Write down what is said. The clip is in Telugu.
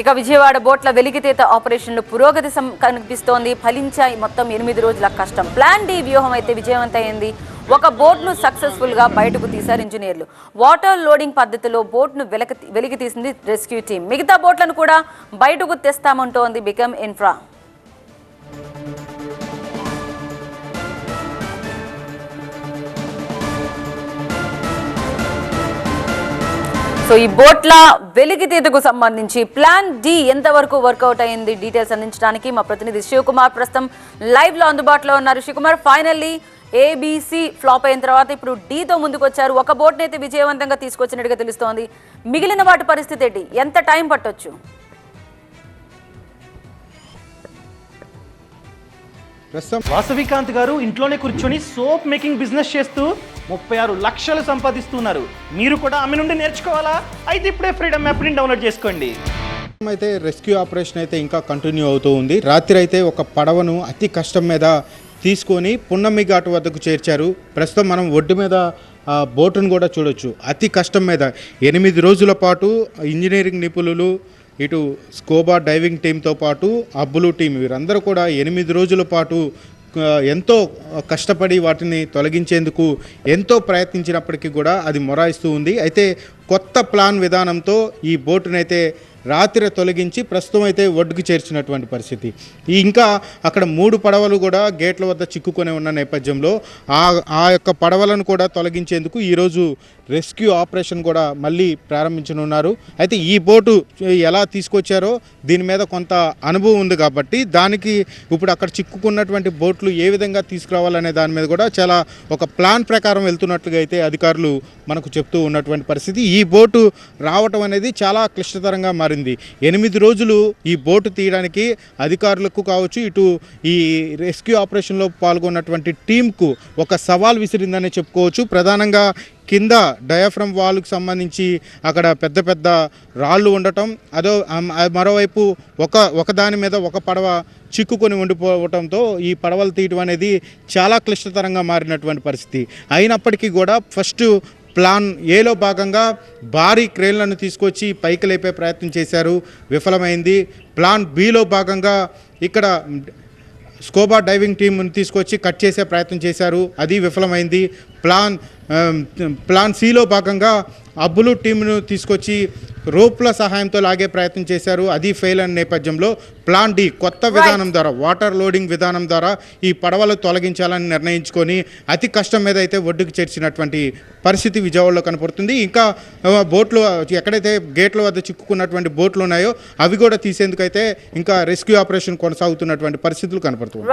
ఇక విజయవాడ బోట్ల వెలికితీత ఆపరేషన్లు పురోగతి సం- కనిపిస్తోంది. ఫలించాయి మొత్తం ఎనిమిది రోజుల కష్టం. ప్లాన్ డి వ్యూహం అయితే విజయవంతమైంది. ఒక బోట్ను సక్సెస్ఫుల్గా బయటకు తీశారు ఇంజనీర్లు. వాటర్ లోడింగ్ పద్ధతిలో బోట్ను వెలకి వెలికి తీసింది రెస్క్యూ టీం మిగతా బోట్లను కూడా బయటకు తెస్తామంటోంది బికమ్ ఇన్ఫ్రా. సో ఈ బోట్ల వెలికితీతకు సంబంధించి ప్లాన్ డి ఎంతవరకు వర్కౌట్ అయింది డీటెయిల్స్ అందించడానికి మా ప్రతినిధి శివకుమార్ ప్రస్తుతం లైవ్లో అందుబాటులో ఉన్నారు. శివకుమార్ ఫైనల్లీ ఏబీసీ ఫ్లాప్ అయిన తర్వాత ఇప్పుడు డీతో ముందుకు వచ్చారు ఒక బోట్ని అయితే విజయవంతంగా తీసుకొచ్చినట్టుగా తెలుస్తోంది. మిగిలిన వాటి పరిస్థితి ఏంటి? ఎంత టైం పట్టొచ్చు? ప్రస్తుతం వాసవికాంత్ గారు ఇంట్లోనే కూర్చొని సోప్ మేకింగ్ బిజినెస్ చేస్తూ ముప్పై ఆరు లక్షలు సంపాదిస్తున్నారు. మీరు కూడా ఆమె నుండి నేర్చుకోవాలా? అయితే ఇప్పుడే ఫ్రీడమ్ యాప్ని డౌన్లోడ్ చేసుకోండి. అయితే రెస్క్యూ ఆపరేషన్ అయితే ఇంకా కంటిన్యూ అవుతూ ఉంది. రాత్రి అయితే ఒక పడవను అతి కష్టం మీద తీసుకొని పున్నమి ఘాటు వద్దకు చేర్చారు. ప్రస్తుతం మనం ఒడ్డు మీద బోటును కూడా చూడొచ్చు. అతి కష్టం మీద. ఎనిమిది రోజుల పాటు ఇంజనీరింగ్ నిపుణులు ఇటు స్కోబా డైవింగ్ టీంతో పాటు అబ్బులు టీం వీరందరూ కూడా ఎనిమిది రోజుల పాటు ఎంతో కష్టపడి వాటిని తొలగించేందుకు ఎంతో ప్రయత్నించినప్పటికీ కూడా అది మొరాయిస్తూ ఉంది. అయితే కొత్త ప్లాన్ విధానంతో ఈ బోటునైతే రాత్రి తొలగించి ప్రస్తుతం అయితే ఒడ్డుకు చేర్చినటువంటి పరిస్థితి. ఇంకా అక్కడ మూడు పడవలు కూడా గేట్ల వద్ద చిక్కుకొని ఉన్న నేపథ్యంలో ఆ ఆ యొక్క పడవలను కూడా తొలగించేందుకు ఈరోజు రెస్క్యూ ఆపరేషన్ కూడా మళ్ళీ ప్రారంభించనున్నారు. అయితే ఈ బోటు ఎలా తీసుకొచ్చారో దీని మీద కొంత అనుభవం ఉంది కాబట్టి దానికి ఇప్పుడు అక్కడ చిక్కుకున్నటువంటి బోట్లు ఏ విధంగా తీసుకురావాలనే దాని మీద కూడా చాలా ఒక ప్లాన్ ప్రకారం వెళ్తున్నట్లుగా అయితే అధికారులు మనకు చెప్తూ ఉన్నటువంటి పరిస్థితి. ఈ బోటు రావటం అనేది చాలా క్లిష్టతరంగా మారింది ఎనిమిది రోజులు ఈ బోటు తీయడానికి అధికారులకు కావచ్చు ఇటు ఈ రెస్క్యూ ఆపరేషన్లో పాల్గొన్నటువంటి టీంకు ఒక సవాల్ విసిరిందని చెప్పుకోవచ్చు. ప్రధానంగా కింద డయాఫ్రమ్ వాల్కు సంబంధించి అక్కడ పెద్ద పెద్ద రాళ్ళు ఉండటం అదో మరోవైపు ఒక ఒకదాని మీద ఒక పడవ చిక్కుకొని ఉండిపోవటంతో ఈ పడవలు తీయటం అనేది చాలా క్లిష్టతరంగా మారినటువంటి పరిస్థితి. అయినప్పటికీ కూడా ఫస్ట్ ప్లాన్ ఏలో భాగంగా భారీ క్రేన్లను తీసుకొచ్చి పైకి లేపే ప్రయత్నం చేశారు. విఫలమైంది. ప్లాన్ బిలో భాగంగా ఇక్కడ స్కోబా డైవింగ్ టీంను తీసుకొచ్చి కట్ చేసే ప్రయత్నం చేశారు. అది విఫలమైంది. ప్లాన్ ప్లాన్ సిలో భాగంగా అబ్బులు టీంను తీసుకొచ్చి రోప్ల సహాయంతో లాగే ప్రయత్నం చేశారు. అది ఫెయిల్ అయిన నేపథ్యంలో ప్లాన్ డి కొత్త విధానం ద్వారా వాటర్ లోడింగ్ విధానం ద్వారా ఈ పడవలు తొలగించాలని నిర్ణయించుకొని అతి కష్టం మీద అయితే ఒడ్డుకు చేర్చినటువంటి పరిస్థితి విజయవాడలో కనపడుతుంది. ఇంకా బోట్లు ఎక్కడైతే గేట్ల వద్ద చిక్కుకున్నటువంటి బోట్లు ఉన్నాయో అవి కూడా తీసేందుకైతే ఇంకా రెస్క్యూ ఆపరేషన్ కొనసాగుతున్నటువంటి పరిస్థితులు కనపడుతుంది